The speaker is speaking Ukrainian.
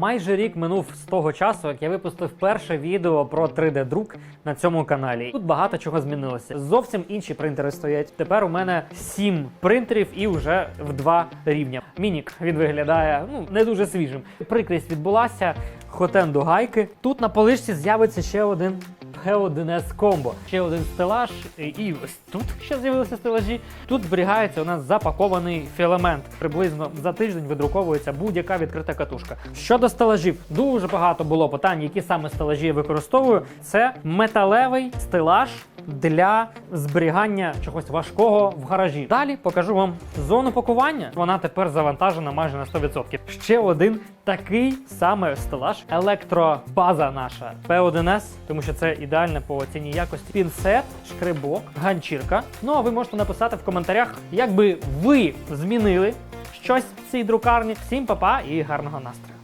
Майже рік минув з того часу, як я випустив перше відео про 3D-друк на цьому каналі. Тут багато чого змінилося. Зовсім інші принтери стоять. Тепер у мене 7 принтерів і вже в два рівня. Мінік він виглядає ну не дуже свіжим. Прикрість відбулася. Хотенду гайки. Тут на поличці з'явиться ще один G1S комбо. Ще один стелаж, і ось тут ще з'явилися стелажі. Тут зберігається у нас запакований філамент. Приблизно за тиждень видруковується будь-яка відкрита катушка. Щодо стелажів, дуже багато було питань, які саме стелажі я використовую. Це металевий стелаж для зберігання чогось важкого в гаражі. Далі покажу вам зону пакування. Вона тепер завантажена майже на 100%. Ще один такий саме стелаж. Електробаза наша P1S, тому що це ідеальне по ціні якості. Пінсет, шкребок, ганчірка. Ну а ви можете написати в коментарях, як би ви змінили щось в цій друкарні. Всім па-па і гарного настрою!